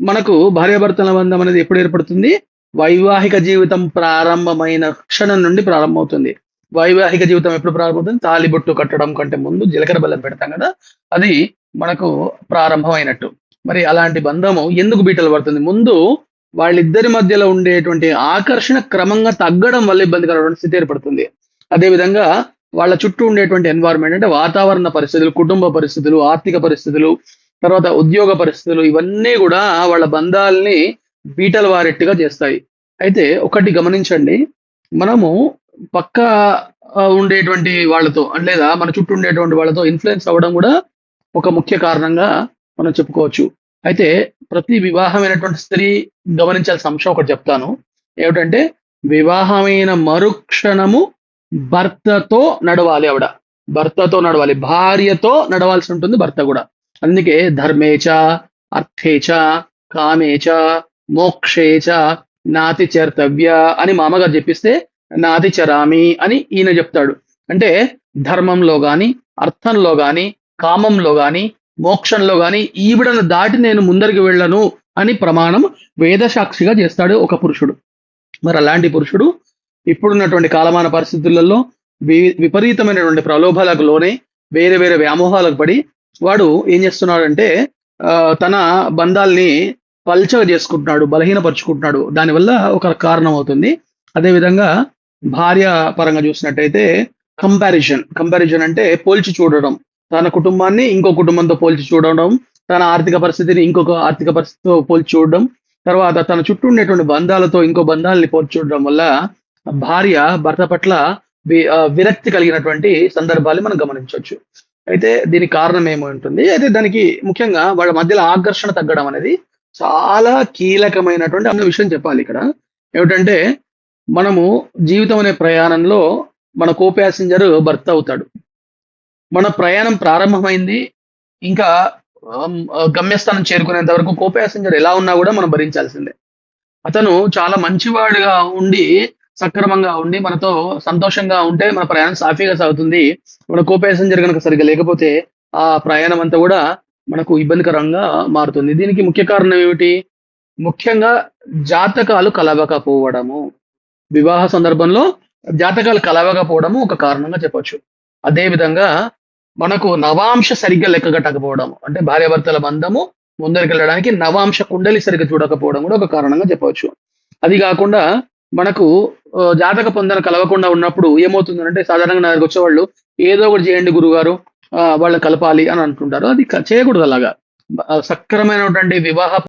మనకు భార్యాభర్తల బంధం అనేది ఎప్పుడు ఏర్పడుతుంది? వైవాహిక జీవితం ప్రారంభమైన క్షణం నుండి ప్రారంభమవుతుంది. వైవాహిక జీవితం ఎప్పుడు ప్రారంభమవుతుంది? తాలిబొట్టు కట్టడం కంటే ముందు జీలకర్ర బెల్లం పెడతాం కదా? అది మనకు ప్రారంభమైనట్టు. మరి అలాంటి బంధము ఎందుకు బీటలు పడుతుంది? ముందు వాళ్ళిద్దరి మధ్యలో ఉండేటువంటి ఆకర్షణ క్రమంగా తగ్గడం వల్ల ఇబ్బందికరమైన స్థితి ఏర్పడుతుంది. అదేవిధంగా వాళ్ళ చుట్టూ ఉండేటువంటి ఎన్వైర్న్మెంట్ అంటే వాతావరణ పరిస్థితులు కుటుంబ పరిస్థితులు ఆర్థిక పరిస్థితులు తర్వాత ఉద్యోగ పరిస్థితులు ఇవన్నీ కూడా వాళ్ళ బంధాలని బీటల వారెట్టుగా చేస్తాయి. అయితే ఒకటి గమనించండి. మనము పక్క ఉండేటువంటి వాళ్ళతో లేదా మన చుట్టూ ఉండేటువంటి వాళ్ళతో ఇన్ఫ్లుయెన్స్ అవ్వడం కూడా ఒక ముఖ్య కారణంగా మనం చెప్పుకోవచ్చు. అయితే ప్రతి వివాహమైనటువంటి స్త్రీ గమనించాల్సిన అంశం ఒకటి చెప్తాను. ఏమిటంటే వివాహమైన మరుక్షణము భర్తతో నడవాలి ఆవిడ. భర్తతో నడవాలి. భార్యతో నడవాల్సి ఉంటుంది భర్త కూడా. అందుకే ధర్మేచ అర్థేచ కామేచ మోక్షేచ నాతి చర్తవ్య అని మామగారు చెప్పిస్తే నాతి చరామి అని ఈయన చెప్తాడు. అంటే ధర్మంలో గాని అర్థంలో గాని కామంలో గాని మోక్షంలో గాని ఈవిడను దాటి నేను ముందరికి వెళ్ళను అని ప్రమాణం వేదసాక్షిగా చేస్తాడు ఒక పురుషుడు. మరి అలాంటి పురుషుడు ఇప్పుడున్నటువంటి కాలమాన పరిస్థితులలో వి- విపరీతమైనటువంటి ప్రలోభాలకు లోనే వేరే వేరే వ్యామోహాలకు పడి వాడు ఏం చేస్తున్నాడంటే తన బంధాల్ని పల్చగా చేసుకుంటున్నాడు బలహీనపరుచుకుంటున్నాడు. దానివల్ల ఒక కారణం అవుతుంది అదేవిధంగా భార్య పరంగా చూసినట్టయితే కంపారిజన్ కంపారిజన్ అంటే పోల్చి చూడడం. తన కుటుంబాన్ని ఇంకో కుటుంబంతో పోల్చి చూడడం తన ఆర్థిక పరిస్థితిని ఇంకొక ఆర్థిక పరిస్థితితో పోల్చి చూడడం తర్వాత తన చుట్టూ ఉండేటువంటి బంధాలతో ఇంకో బంధాలని పోల్చి చూడడం వల్ల భార్య భర్త పట్ల విరక్తి కలిగినటువంటి సందర్భాలు మనం గమనించవచ్చు. అయితే దీనికి కారణం ఏమో ఉంటుంది. అయితే దానికి ముఖ్యంగా వాళ్ళ మధ్యలో ఆకర్షణ తగ్గడం అనేది చాలా కీలకమైనటువంటి అన్న విషయం చెప్పాలి ఇక్కడ. ఏమిటంటే మనము జీవితం అనే ప్రయాణంలో మన కో ప్యాసింజర్ భర్త అవుతాడు. మన ప్రయాణం ప్రారంభమైంది. ఇంకా గమ్యస్థానం చేరుకునేంత వరకు కో ప్యాసింజర్ ఎలా ఉన్నా కూడా మనం భరించాల్సిందే. అతను చాలా మంచివాడుగా ఉండి సక్రమంగా ఉండి మనతో సంతోషంగా ఉంటే మన ప్రయాణం సాఫీగా సాగుతుంది. మన కో ప్యాసింజర్ కనుక సరిగ్గా లేకపోతే ఆ ప్రయాణం అంతా కూడా మనకు ఇబ్బందికరంగా మారుతుంది. దీనికి ముఖ్య కారణం ఏమిటి? ముఖ్యంగా జాతకాలు కలవకపోవడము. వివాహ సందర్భంలో జాతకాలు కలవకపోవడము ఒక కారణంగా చెప్పొచ్చు. అదే విధంగా మనకు నవాంశ సరిగ్గా లెక్కగట్టకపోవడం అంటే భార్యాభర్తల బంధము ముందరికి వెళ్ళడానికి నవాంశ కుండలి సరిగ్గా చూడకపోవడం కూడా ఒక కారణంగా చెప్పవచ్చు అది కాకుండా మనకు జాతక పొందన కలవకుండా ఉన్నప్పుడు ఏమవుతుంది అంటే సాధారణంగా నా దగ్గరికి వచ్చేవాళ్ళు ఏదో ఒకటి చేయండి గురుగారు వాళ్ళు కలపాలి అని అంటుంటారు అది చేయకూడదు అలాగా. సక్రమైనటువంటి వివాహ